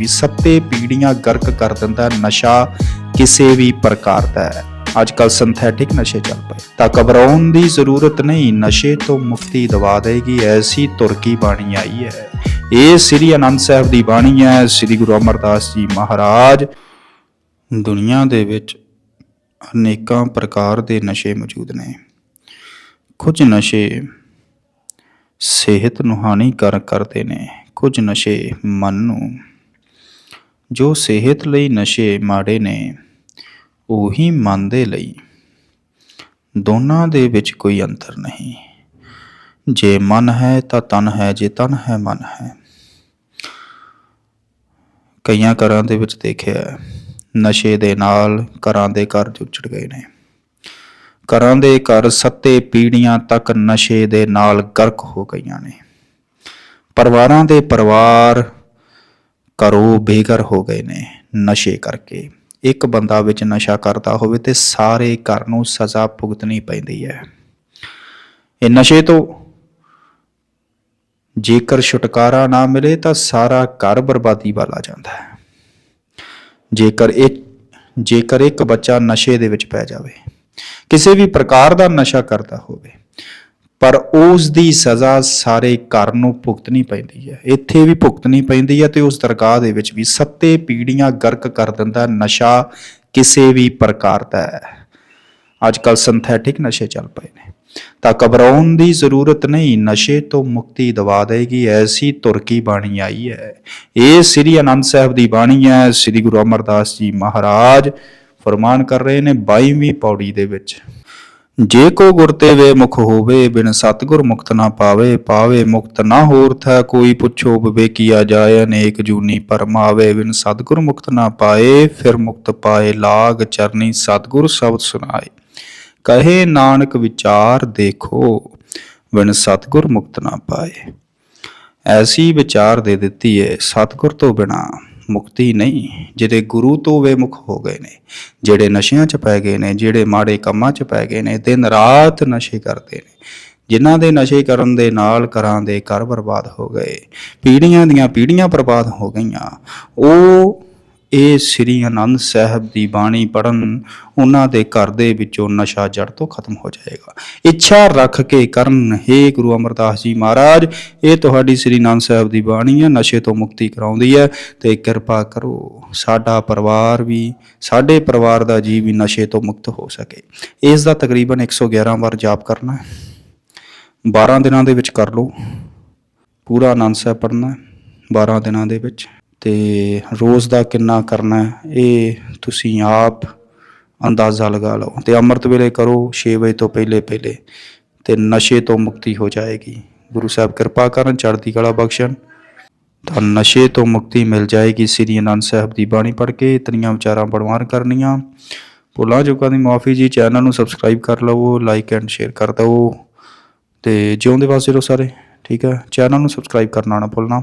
ਵੀ ਸੱਤੇ ਪੀੜੀਆਂ ਗਰਕ ਕਰ ਦਿੰਦਾ ਨਸ਼ਾ ਕਿਸੇ ਵੀ ਪ੍ਰਕਾਰ ਦਾ ਹੈ। ਅੱਜ ਕੱਲ ਸਿੰਥੈਟਿਕ ਨਸ਼ੇ ਚੱਲ ਪਏ। ਤਾਂ ਘਬਰਾਉਣ ਦੀ ਜ਼ਰੂਰਤ ਨਹੀਂ, ਨਸ਼ੇ ਤੋਂ ਮੁਕਤੀ ਦਵਾ ਦੇਗੀ, ਐਸੀ ਤੁਰਕੀ ਬਾਣੀ ਆਈ ਹੈ। ਇਹ ਸ੍ਰੀ ਅਨੰਦ ਸਾਹਿਬ ਦੀ ਬਾਣੀ ਹੈ, ਸ੍ਰੀ ਗੁਰੂ ਅਮਰਦਾਸ ਜੀ ਮਹਾਰਾਜ। ਦੁਨੀਆ ਦੇ ਵਿੱਚ ਅਨੇਕਾਂ ਪ੍ਰਕਾਰ ਦੇ ਨਸ਼ੇ ਮੌਜੂਦ ਨੇ। ਕੁਝ ਨਸ਼ੇ ਸਿਹਤ ਨੂੰ ਹਾਨੀਕਾਰਕ ਕਰਦੇ ਨੇ, ਕੁਝ ਨਸ਼ੇ ਮਨ ਨੂੰ ਜੋ ਸਿਹਤ ਲਈ ਨਸ਼ੇ ਮਾੜੇ ਨੇ, ਉਹੀ ਮਨ ਦੇ ਲਈ। ਦੋਨਾਂ ਦੇ ਵਿੱਚ ਕੋਈ ਅੰਤਰ ਨਹੀਂ। ਜੇ ਮਨ ਹੈ ਤਾਂ ਤਨ ਹੈ, ਜੇ ਤਨ ਹੈ, ਮਨ ਹੈ। ਕਈਆਂ ਘਰਾਂ ਦੇ ਵਿੱਚ ਦੇਖਿਆ ਨਸ਼ੇ ਦੇ ਨਾਲ ਘਰਾਂ ਦੇ ਘਰ ਜੁੱਚੜ ਗਏ ਨੇ। ਘਰਾਂ ਦੇ ਘਰ ਸੱਤੇ ਪੀੜੀਆਂ ਤੱਕ ਨਸ਼ੇ ਦੇ ਨਾਲ ਗਰਕ ਹੋ ਗਈਆਂ ਨੇ। ਪਰਿਵਾਰਾਂ ਦੇ ਪਰਿਵਾਰ ਘਰੋਂ ਬੇਘਰ ਹੋ ਗਏ ਨੇ ਨਸ਼ੇ ਕਰਕੇ। ਇੱਕ ਬੰਦਾ ਵਿੱਚ ਨਸ਼ਾ ਕਰਦਾ ਹੋਵੇ ਤੇ ਸਾਰੇ ਘਰ ਨੂੰ ਸਜ਼ਾ ਭੁਗਤਣੀ ਪੈਂਦੀ ਹੈ। ਇਹ ਨਸ਼ੇ ਤੋਂ ਜੇਕਰ ਛੁਟਕਾਰਾ ਨਾ ਮਿਲੇ ਤਾਂ ਸਾਰਾ ਘਰ ਬਰਬਾਦੀ ਵੱਲ ਆ ਜਾਂਦਾ ਹੈ। ਜੇਕਰ ਇਹ ਜੇਕਰ ਇੱਕ ਬੱਚਾ ਨਸ਼ੇ ਦੇ ਵਿੱਚ ਪੈ ਜਾਵੇ, ਕਿਸੇ ਵੀ ਪ੍ਰਕਾਰ ਦਾ ਨਸ਼ਾ ਕਰਦਾ ਹੋਵੇ ਪਰ ਉਸ ਦੀ ਸਜ਼ਾ ਸਾਰੇ ਘਰ ਨੂੰ ਭੁਗਤਣੀ ਪੈਂਦੀ ਹੈ। ਇੱਥੇ ਵੀ ਭੁਗਤਣੀ ਪੈਂਦੀ ਹੈ ਤੇ ਉਸ ਦਰਗਾਹ ਦੇ ਵਿੱਚ ਵੀ ਸੱਤੇ ਪੀੜੀਆਂ ਗਰਕ ਕਰ ਦਿੰਦਾ ਨਸ਼ਾ ਕਿਸੇ ਵੀ ਪ੍ਰਕਾਰ ਦਾ ਹੈ। ਅੱਜ ਕੱਲ ਸਿੰਥੈਟਿਕ ਨਸ਼ੇ ਚੱਲ ਪਏ ਨੇ। ਤਾਂ ਘਬਰਾਉਣ ਦੀ ਜ਼ਰੂਰਤ ਨਹੀਂ, ਨਸ਼ੇ ਤੋਂ ਮੁਕਤੀ ਦਵਾ ਦੇਗੀ, ਐਸੀ ਤੁਰਕੀ ਬਾਣੀ ਆਈ ਹੈ। ਇਹ ਸ੍ਰੀ ਅਨੰਦ ਸਾਹਿਬ ਦੀ ਬਾਣੀ ਹੈ, ਸ੍ਰੀ ਗੁਰੂ ਅਮਰਦਾਸ ਜੀ ਮਹਾਰਾਜ ਫਰਮਾਨ ਕਰ ਰਹੇ ਨੇ 22ਵੀਂ ਪੌੜੀ ਦੇ ਵਿੱਚ। ਜੇ ਕੋ ਗੁਰ ਤੇ ਵੇ ਮੁਖ ਹੋਵੇ, ਬਿਨ ਸਤਗੁਰ ਮੁਕਤ ਨਾ ਪਾਵੇ ਪਾਵੇ ਮੁਕਤ ਨਾ ਹੋਰ ਥੈ, ਕੋਈ ਪੁੱਛੋ ਵਿਵੇਕੀਆ ਜਾਏ, ਅਨੇਕ ਜੂਨੀ ਪਰਮਾਵੇ ਬਿਨ ਸਤਗੁਰ ਮੁਕਤ ਨਾ ਪਾਏ, ਫਿਰ ਮੁਕਤ ਪਾਏ ਲਾਗ ਚਰਨੀ ਸਤਗੁਰ ਸ਼ਬਦ ਸੁਣਾਏ ਕਹੇ ਨਾਨਕ ਵਿਚਾਰ ਦੇਖੋ, ਬਿਨ ਸਤਗੁਰ ਮੁਕਤ ਨਾ ਪਾਏ। ਐਸੀ ਵਿਚਾਰ ਦੇ ਦਿੱਤੀ ਹੈ ਸਤਗੁਰ ਤੋਂ ਬਿਨਾ। ਮੁਕਤੀ ਨਹੀਂ, ਜਿਹੜੇ ਗੁਰੂ ਤੋਂ ਵੇ ਹੋ ਗਏ ਨੇ, ਜਿਹੜੇ ਨਸ਼ਿਆਂ 'ਚ ਪੈ ਗਏ ਨੇ, ਜਿਹੜੇ ਮਾੜੇ ਕੰਮਾਂ 'ਚ ਪੈ ਗਏ ਨੇ, ਦਿਨ ਰਾਤ ਨਸ਼ੇ ਕਰਦੇ ਨੇ। ਜਿਨ੍ਹਾਂ ਦੇ ਨਸ਼ੇ ਕਰਨ ਦੇ ਨਾਲ ਘਰਾਂ ਦੇ ਘਰ ਬਰਬਾਦ ਹੋ ਗਏ, ਪੀੜ੍ਹੀਆਂ ਦੀਆਂ ਪੀੜ੍ਹੀਆਂ ਬਰਬਾਦ ਹੋ ਗਈਆਂ, ਉਹ ਇਹ ਸ੍ਰੀ ਆਨੰਦ ਸਾਹਿਬ ਦੀ ਬਾਣੀ ਪੜਨ ਉਹਨਾਂ ਦੇ ਘਰ ਦੇ ਵਿੱਚੋਂ ਨਸ਼ਾ ਜੜ ਤੋਂ ਖਤਮ ਹੋ ਜਾਏਗਾ। ਇੱਛਾ ਰੱਖ ਕੇ ਕਰਨ, ਹੈ ਗੁਰੂ ਅਮਰਦਾਸ ਜੀ ਮਹਾਰਾਜ, ਇਹ ਤੁਹਾਡੀ ਸ੍ਰੀ ਆਨੰਦ ਸਾਹਿਬ ਦੀ ਬਾਣੀ ਹੈ, ਨਸ਼ੇ ਤੋਂ ਮੁਕਤੀ ਕਰਾਉਂਦੀ ਹੈ ਤੇ ਕਿਰਪਾ ਕਰੋ, ਸਾਡਾ ਪਰਿਵਾਰ ਵੀ, ਸਾਡੇ ਪਰਿਵਾਰ ਦਾ ਜੀ ਵੀ ਨਸ਼ੇ ਤੋਂ ਮੁਕਤ ਹੋ ਸਕੇ। ਇਸ ਦਾ ਤਕਰੀਬਨ 111 ਵਾਰ ਜਾਪ ਕਰਨਾ ਹੈ। 12 ਦਿਨਾਂ ਦੇ ਵਿੱਚ ਕਰ ਲਓ। ਪੂਰਾ ਆਨੰਦ ਸਾਹਿਬ ਪੜ੍ਹਨਾ ਹੈ 12 ਦਿਨਾਂ ਦੇ ਵਿੱਚ। ਤੇ ਰੋਜ਼ ਦਾ ਕਿੰਨਾ ਕਰਨਾ ਇਹ ਤੁਸੀਂ ਆਪ ਅੰਦਾਜ਼ਾ ਲਗਾ ਲਓ। ਤੇ ਅੰਮ੍ਰਿਤ ਵੇਲੇ ਕਰੋ 6 ਵਜੇ ਤੋਂ ਪਹਿਲੇ ਪਹਿਲੇ ਤੇ ਨਸ਼ੇ ਤੋਂ ਮੁਕਤੀ ਹੋ ਜਾਏਗੀ। ਗੁਰੂ ਸਾਹਿਬ ਕਿਰਪਾ ਕਰਨ, ਚੜ੍ਹਦੀ ਕਲਾ ਬਖਸ਼ਣ। ਤਾਂ ਨਸ਼ੇ ਤੋਂ ਮੁਕਤੀ ਮਿਲ ਜਾਏਗੀ। ਸ੍ਰੀ ਅਨੰਦ ਸਾਹਿਬ ਦੀ ਬਾਣੀ ਪੜ੍ਹ ਕੇ ਇਤਨੀਆਂ ਵਿਚਾਰਾਂ ਪਰਵਾਨ ਕਰਨੀਆਂ। ਭੁੱਲਾਂ ਚੁੱਕਾਂ ਦੀ ਮਾਫੀ ਜੀ। ਚੈਨਲ ਨੂੰ ਸਬਸਕ੍ਰਾਈਬ ਕਰ ਲਵੋ, ਲਾਈਕ ਐਂਡ ਸ਼ੇਅਰ ਕਰ ਦਿਓ ਤੇ ਜਿਉਂਦੇ ਵਾਸਤੇ ਰਹੋ ਸਾਰੇ, ਠੀਕ ਹੈ? ਚੈਨਲ ਨੂੰ ਸਬਸਕ੍ਰਾਈਬ ਕਰਨਾ ਨਾ ਭੁੱਲਣਾ।